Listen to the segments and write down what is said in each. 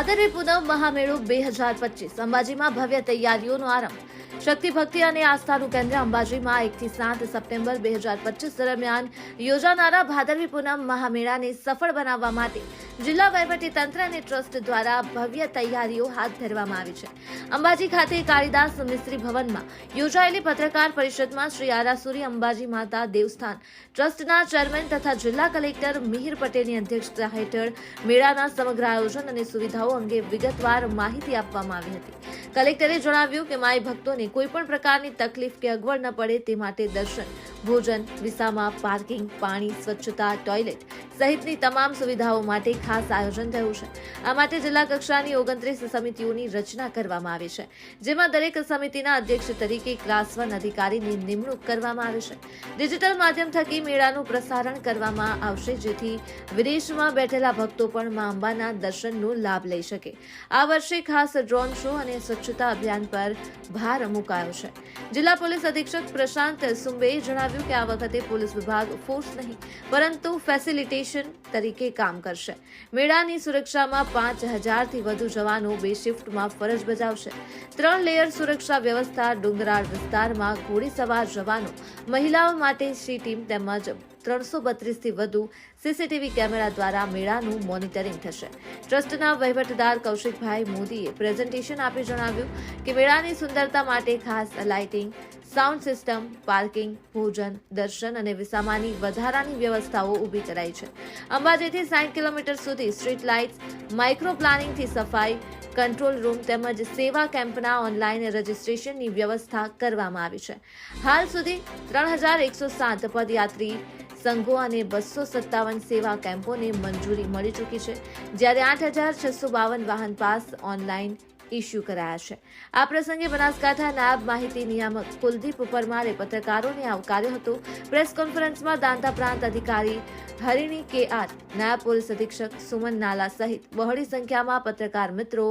ભાદરવી પૂનમ મહામેળો બે હજાર પચીસ. અંબાજીમાં ભવ્ય તૈયારીઓનો આરંભ. શક્તિ, ભક્તિ અને આસ્થાનું કેન્દ્ર અંબાજીમાં એકથી સાત સપ્ટેમ્બર બે હજાર પચીસ દરમિયાન યોજાનારા ભાદરવી પૂનમ મહામેળાને સફળ બનાવવા માટે જિલ્લા વહીવટી તંત્ર અને ટ્રસ્ટ દ્વારા ભવ્ય તૈયારીઓ હાથ ધરવામાં આવી છે. અંબાજી ખાતે કાળીદાસ મિસ્ત્રી ભવનમાં યોજાયેલી પત્રકાર પરિષદમાં શ્રી આરાસુરી અંબાજી માતા દેવસ્થાન, ટ્રસ્ટના ચેરમેન તથા જિલ્લા કલેક્ટર મિહિર પટેલની અધ્યક્ષતા હેઠળ મેળાના સમગ્ર આયોજન અને સુવિધાઓ અંગે વિગતવાર માહિતી આપવામાં આવી હતી. કલેક્ટરે જણાવ્યું કે માય ભક્તોને કોઈપણ પ્રકારની તકલીફ કે અગવડ ન પડે તે માટે દર્શન, ભોજન, વિસામા પાર્કિંગ, પાણી, સ્વચ્છતા, ટોયલેટ સહિતની તમામ સુવિધાઓ માટે ખાસ આયોજન થયું છે. આ માટે જિલ્લા કક્ષાની ઓગણત્રીસ સમિતિઓની રચના કરવામાં આવી છે. જેમાં દરેક સમિતિના અધ્યક્ષ તરીકે ક્લાસ વન અધિકારીની નિમણૂક કરવામાં આવી છે. ડિજિટલ માધ્યમ થકી મેળાનું પ્રસારણ કરવામાં આવશે, જેથી વિદેશમાં બેઠેલા ભક્તો પણ મા અંબાના દર્શનનો લાભ લઈ શકે. આ વર્ષે ખાસ ડ્રોન શો અને સ્વચ્છતા અભિયાન પર ભાર મુકાયો છે. જિલ્લા પોલીસ અધિક્ષક પ્રશાંત સુંબેએ જણાવ્યું કે આ વખતે પોલીસ વિભાગ ફોર્સ નહીં, પરંતુ ફેસિલિટેશન તરીકે કામ કરશે. મેળાની સુરક્ષામાં પાંચ હજારથી વધુ જવાનો બે શિફ્ટમાં ફરજ બજાવશે. ત્રણ લેયર સુરક્ષા વ્યવસ્થા ડુંગરાળ વિસ્તારમાં ઘોડી સવાર જવાનો મહિલાઓ માટે સી ટીમ તેમજ ત્રણસો બત્રીસથી વધુ સીસીટીવી કેમેરા દ્વારા મેળાનું મોનિટરિંગ થશે. ટ્રસ્ટના વહીવટદાર કૌશિકભાઈ મોદીએ પ્રેઝન્ટેશન આપી જણાવ્યું કે મેળાની સુંદરતા માટે ખાસ લાઇટિંગ, સાઉન્ડ સિસ્ટમ, પાર્કિંગ, ભોજન, દર્શન અને વિસામાની વધારાની વ્યવસ્થાઓ ઊભી કરાઈ છે. અંબાજીથી સાઠ કિલોમીટર સુધી સ્ટ્રીટ લાઇટ્સ, માઇક્રો પ્લાનિંગથી સફાઈ, કંટ્રોલ રૂમ તેમજ સેવા કેમ્પના ઓનલાઈન રજિસ્ટ્રેશનની વ્યવસ્થા કરવામાં આવી છે. હાલ સુધી ત્રણ હજાર એકસો સાત પદયાત્રી સંઘો અને બસો સત્તાવન સેવા કેમ્પોને મંજૂરી મળી ચૂકી છે, જ્યારે આઠ હજાર છસો બાવન વાહન પાસ ઓનલાઈન ઇસ્યુ કરાયા છે. આ પ્રસંગે બનાસકાંઠા નાયબ માહિતી નિયામક કુલદીપ પરમારે પત્રકારોને આવકાર્યો હતો. પ્રેસ કોન્ફરન્સમાં દાંતા પ્રાંત અધિકારી હરિણી કે આર, નાયબ પોલીસ અધિક્ષક સુમન નાલા સહિત બહોળી સંખ્યામાં પત્રકાર મિત્રો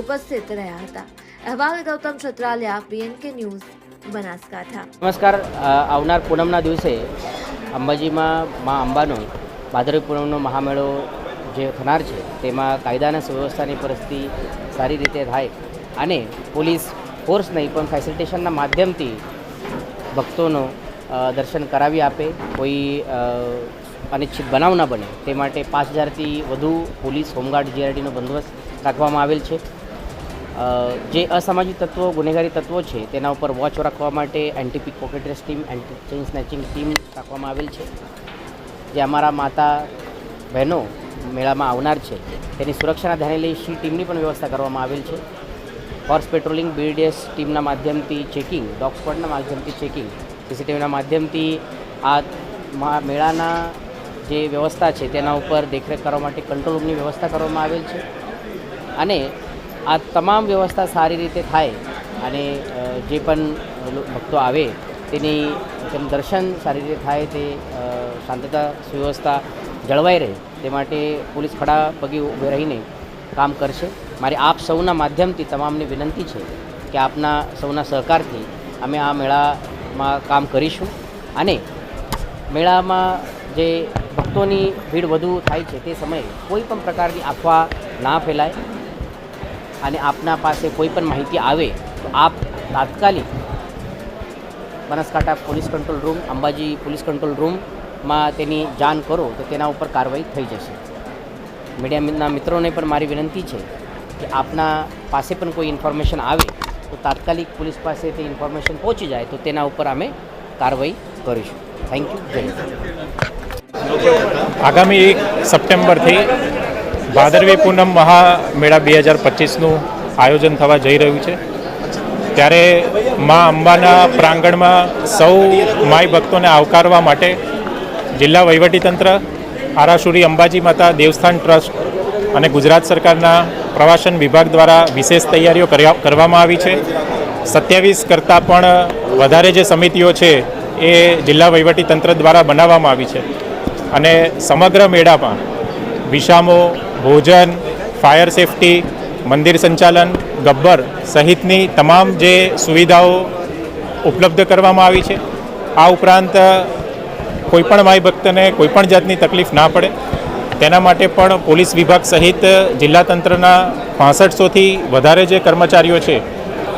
ઉપસ્થિત રહ્યા હતા. અહેવાલ ગૌતમ છત્રાલિયા, પીએનકે ન્યૂઝ બનાસકાંઠા. નમસ્કાર આવનાર પૂનમના દિવસે અંબાજીમાં મા અંબાનો ભાદરવી પૂનમનો મહામેળો જે થનાર છે, તેમાં કાયદા અને સુવ્યવસ્થાની પરિસ્થિતિ સારી રીતે થાય અને પોલીસ ફોર્સ નહીં, પણ ફેસિલિટેશનના માધ્યમથી ભક્તોનો દર્શન કરાવી આપે, કોઈ અનિચ્છિત બનાવ ન બને. તે માટે પાંચ હજારથી વધુ પોલીસ હોમગાર્ડ જીઆરડીનો બંદોબસ્ત રાખવામાં આવેલ છે. જે અસામાજિક તત્વો, ગુનેગારી તત્વો છે, તેના ઉપર વોચ રાખવા માટે anti pick પોકેટરેસ team anti chain snatching team રાખવામાં આવેલ છે. જે અમારા માતા, બહેનો મેળામાં આવનાર છે, તેની સુરક્ષાના ધ્યાને લઈ સી ટીમની પણ વ્યવસ્થા કરવામાં આવેલ છે. હોર્સ પેટ્રોલિંગ બીડીએસ ટીમના માધ્યમથી ચેકિંગ ડોગ સ્પોટના માધ્યમથી ચેકિંગ સીસીટીવીના માધ્યમથી આ મેળાના જે વ્યવસ્થા છે, તેના ઉપર દેખરેખ કરવા માટે કંટ્રોલ રૂમની વ્યવસ્થા કરવામાં આવેલ છે. અને આ તમામ વ્યવસ્થા સારી રીતે થાય અને જે પણ ભક્તો આવે તેની તેમ દર્શન સારી રીતે થાય તે શાંતતા, સુવ્યવસ્થા જળવાઈ રહે તે માટે પોલીસ ખડા પગે ઊભે રહીને કામ કરશે. મારી આપ સૌના માધ્યમથી તમામને વિનંતી છે કે આપના સૌના સહકારથી અમે આ મેળામાં કામ કરીશું અને મેળામાં જે ભક્તોની ભીડ વધુ થાય છે તે સમયે કોઈ પણ પ્રકારની અફવા ના ફેલાય. અને આપના પાસે કોઈ પણ માહિતી આવે, તો આપ તાત્કાલિક Banaskantha police control room, Ambaji police control રૂમમાં તેની જાણ કરો, તો તેના ઉપર કાર્યવાહી થઈ જશે. મીડિયાના મિત્રોને પણ મારી વિનંતી છે કે આપના પાસે પણ કોઈ ઇન્ફોર્મેશન આવે, તો તાત્કાલિક પોલીસ પાસે તે ઇન્ફોર્મેશન પહોંચી જાય, તો તેના ઉપર અમે કાર્યવાહી કરીશું. થેન્ક યુ જય આગામી એક સપ્ટેમ્બરથી ભાદરવી પૂનમ મહામેળા બે હજાર પચીસનું આયોજન થવા જઈ રહ્યું છે. ત્યારે મા અંબાના પ્રાંગણમાં સૌ માય ભક્તોને આવકારવા માટે જિલ્લા વહીવટીતંત્ર, આરાસુરી અંબાજી માતા દેવસ્થાન ટ્રસ્ટ અને ગુજરાત સરકારના પ્રવાસન વિભાગ દ્વારા વિશેષ તૈયારીઓ કરવામાં આવી છે. સત્યાવીસ કરતાં પણ વધારે જે સમિતિઓ છે એ જિલ્લા વહીવટીતંત્ર દ્વારા બનાવવામાં આવી છે. અને સમગ્ર મેળામાં વિસામો ભોજન, ફાયર સેફટી, મંદિર સંચાલન, ગબ્બર સહિતની તમામ જે સુવિધાઓ ઉપલબ્ધ કરવામાં આવી છે. આ ઉપરાંત, કોઈપણ માય ભક્તને કોઈપણ જાતની તકલીફ ના પડે. તેના માટે પણ પોલીસ વિભાગ સહિત જિલ્લા તંત્રના પાસઠસોથી વધારે જે કર્મચારીઓ છે,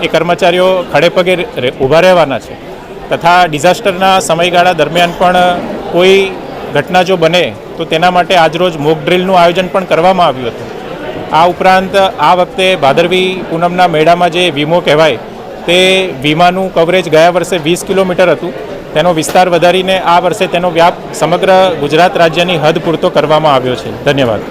એ કર્મચારીઓ ખડેપગે રે- ઊભા રહેવાના છે. તથા ડિઝાસ્ટરના સમયગાળા દરમિયાન પણ કોઈ ઘટના જો બને, તો તેના માટે આજરોજ મોક ડ્રિલનું આયોજન પણ કરવામાં આવ્યું હતું. આ ઉપરાંત, આ વખતે ભાદરવી પૂનમના મેળામાં જે વીમો કહેવાય, તે વીમાનું કવરેજ ગયા વર્ષે વીસ કિલોમીટર હતું. તેનો વિસ્તાર વધારીને આ વર્ષે તેનો વ્યાપ સમગ્ર ગુજરાત રાજ્યની હદ પૂરતો કરવામાં આવ્યો છે. ધન્યવાદ.